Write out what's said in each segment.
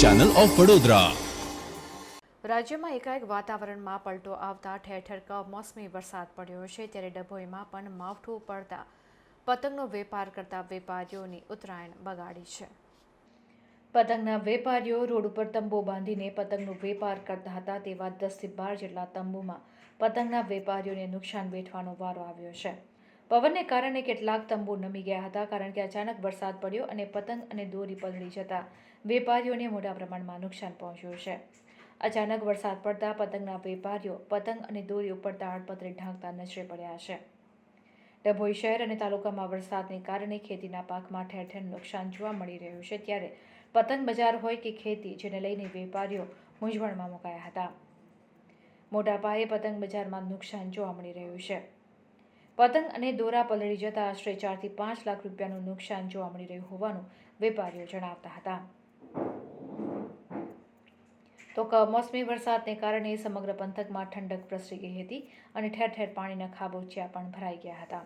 Channel of Vadodara રાજ્યમાં એકાએક વાતાવરણમાં પલટો આવતા ઠેર ઠેર કમોસમી વરસાદ પડ્યો છે ત્યારે ડભોઈમાં પણ માવઠું પડતા પતંગનો વેપાર કરતા વેપારીઓની ઉત્તરાયણ બગાડી છે. પતંગના વેપારીઓ રોડ ઉપર તંબુ બાંધીને પતંગનો વેપાર કરતા હતા તેવા દસથી બાર જેટલા તંબુમાં પતંગના વેપારીઓને નુકસાન વેઠવાનો વારો આવ્યો છે. પવનને કારણે કેટલાક તંબુ નમી ગયા હતા કારણ કે અચાનક વરસાદ પડ્યો અને પતંગ અને દોરી પલળી જતા વેપારીઓને મોટા પ્રમાણમાં નુકસાન પહોંચ્યું છે. અચાનક વરસાદ પડતા પતંગના વેપારીઓ પતંગ અને દોરી ઉપર તાડપત્રી ઢાંકતા નજરે પડ્યા છે. ડભોઈ શહેર અને તાલુકામાં વરસાદને કારણે ખેતીના પાકમાં ઠેર ઠેર નુકસાન જોવા મળી રહ્યું છે ત્યારે પતંગ બજાર હોય કે ખેતી જેને લઈને વેપારીઓ મૂંઝવણમાં મુકાયા હતા. મોટા પાયે પતંગ બજારમાં નુકસાન જોવા મળી રહ્યું છે. પતંગ અને દોરા પલળી જતા આશરે ચારથી પાંચ લાખ રૂપિયાનું નુકસાન જોવા મળી રહ્યું હોવાનું વેપારીઓ જણાવતા હતા. તો કમોસમી વરસાદને કારણે સમગ્ર પંથકમાં ઠંડક પ્રસરી ગઈ હતી અને ઠેર ઠેર પાણીના ખાબોચિયા પણ ભરાઈ ગયા હતા.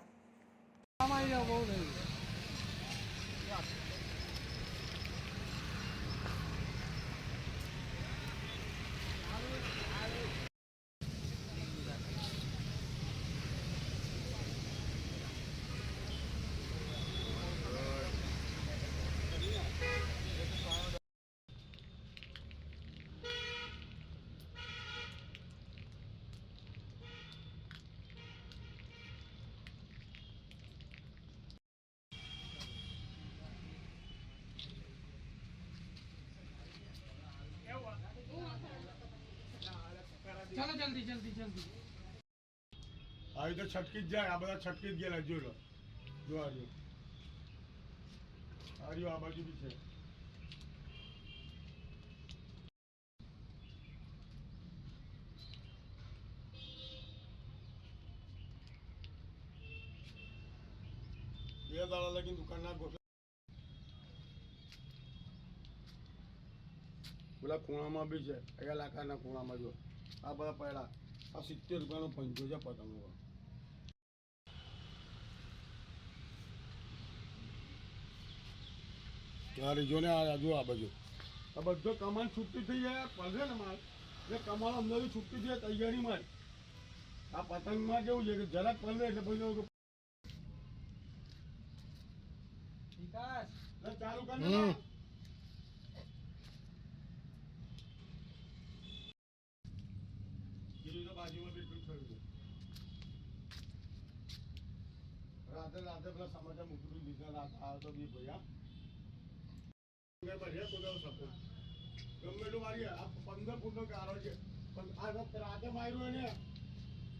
ચાલો જલ્દી જલ્દી જલ્દી. આવી તો છટકી જ જાય, આ બધા છટકી જ ગયેલા જો લો. જો આ રહ્યો. આ બાજુ બી છે. બે દાડા લગીને દુકાન ના ગોઠવે. પેલા ખૂણામાં બી છે, અહીંયા લાખાના ખૂણામાં જો. આ બધા પડ્યા. આ સિત્તેર રૂપિયાનો પંચો છે પતંગો જો ને આ જો આ બાજુ. આ બધો કમાન છૂટી થઈ જાય. પડશે ને માલ. એટલે કમાલ અંદર છૂટી જાય તૈયારી માં આ પતંગમાં કેવું છે કે જરાક પડે એટલે પછી વિકાસ. ચાલુ કર ને બીજું તો બાજુમાં બી થયું રાતે રાતે પેલા સમાચાર મૂકી દીધા રાત આવ્યો તો બી ભૈયા. ભૈયા કોદાવ સપોર્ટ ગમે એટલું મારી આ પંદર ફૂટનો ગારો છે. પણ આ રાતે માર્યું એને.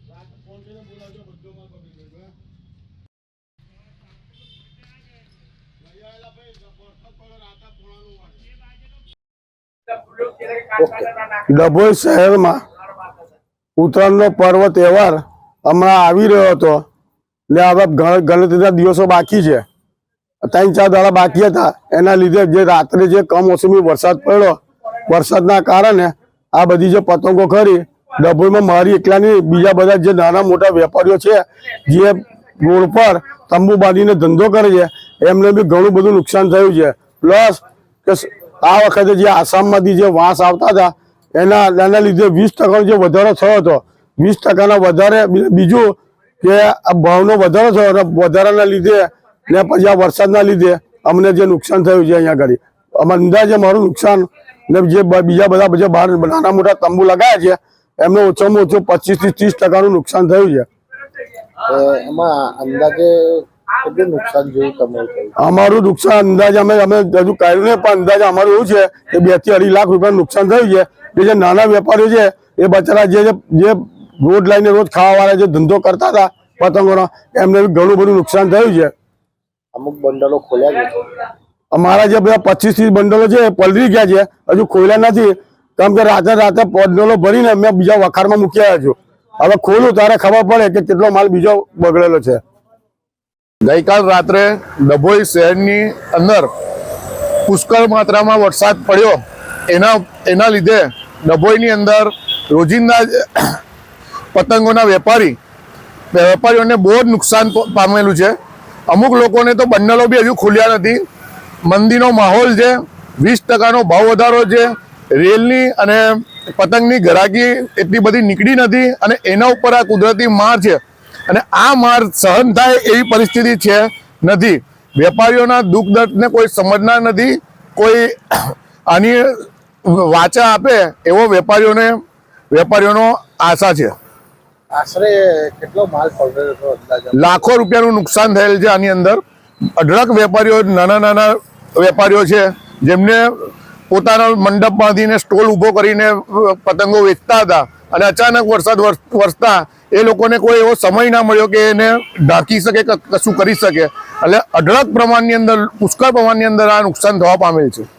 રાતે ફોન કરીને બોલાવજો બધો માલ પકડી ગયો ભૈયા એલા ભાઈ વરસાદ પડ્યો રાતે પોણાનું વાગે. ડભોઈ શહેરમાં ઉત્તરાયણનો પર્વ, તહેવાર હમણાં આવી રહ્યો હતો. ને હવે ગણ- ગણતરીના દિવસો બાકી છે. ત્રણ, ચાર દાડા બાકી હતા. એના લીધે જે રાત્રે જે કમોસમી વરસાદ પડ્યો, વરસાદના કારણે આ બધી જે પતંગો ખરી, ડભોઈમાં મારી એકલાની, બીજા બધા જે નાના મોટા વેપારીઓ છે, જે રોડ પર તંબુ બાંધીને ધંધો કરે છે, એમને બી ઘણું બધું નુકસાન થયું છે. પ્લસ કે આ વખતે જે આસામમાંથી જે વાંસ આવતા હતા એના એના લીધે વીસ ટકાનો જે વધારો થયો હતો, વીસ ટકાના વધારે બીજું કે આ ભાવનો વધારો થયો અને વધારાના લીધે ને પછી આ વરસાદના લીધે અમને જે નુકસાન થયું છે અહીંયા આગળ આમાં અંદાજે મારું નુકસાન ને જે બીજા બધા જે બહાર નાના મોટા તંબુ લગાવ્યા છે, એમને ઓછામાં ઓછું પચીસથી ત્રીસ ટકાનું નુકસાન થયું છે. એમાં અંદાજે કેટલું નુકસાન જેવું તમારું થયું અમારું નુકસાન અંદાજે અમે અમે હજુ કાઢ્યું નહીં પણ અંદાજે અમારું એવું છે કે બેથી અઢી લાખ રૂપિયાનું નુકસાન થયું છે. કે જે નાના વેપારીઓ છે એ બચારા જે જે- રોડ લાઈને રોજ ખાવાવાળા જે ધંધો કરતા હતા પતંગોનો એમને ઘણું બધું નુકસાન થયું છે. અમુક બંડલો ખોલ્યા છે. અમારા જે બધા પચીસ ત્રીસ બંડલો છે એ પલરી ગયા છે. હજુ ખોલ્યા નથી. કેમ કે રાતે રાતે બંડલો ભરીને મેં બીજા વખારમાં મૂકી આવ્યા છું. હવે ખોલું ત્યારે ખબર પડે કે કેટલો માલ બીજો બગડેલો છે. ગઈકાલ રાત્રે ડભોઈ શહેરની અંદર પુષ્કળ માત્રામાં વરસાદ પડ્યો. એના એના લીધે ડભોઈની અંદર રોજિંદા પતંગોના વેપારી, વેપારીઓને બહુ જ નુકસાન પામેલું છે. અમુક લોકોને તો બંડલો બી હજુ ખુલ્યા નથી. મંદીનો માહોલ છે, વીસ ટકાનો ભાવ વધારો છે, રેલની અને પતંગની ગરાકી એટલી બધી નીકળી નથી અને એના ઉપર આ કુદરતી માર છે. અને આ માર સહન થાય એવી પરિસ્થિતિ છે નથી. વેપારીઓના દુઃખ દર્દને કોઈ સમજનાર નથી. કોઈ આની વાચા આપે એવો વેપારીઓને વેપારીઓનો આશા છે. આશરે કેટલો માલ લાખો રૂપિયાનું નુકસાન થયેલ છે આની અંદર. અઢળક વેપારીઓ નાના નાના વેપારીઓ છે જેમને પોતાના મંડપ બાંધીને સ્ટોલ ઊભો કરીને પતંગો વેચતા હતા અને અચાનક વરસાદ વરસ- વરસતા એ લોકોને કોઈ એવો સમય ના મળ્યો કે એને ઢાંકી શકે કશું કરી શકે. એટલે અઢળક પ્રમાણની અંદર, પુષ્કળ પ્રમાણની અંદર આ નુકસાન થવા પામેલ છે.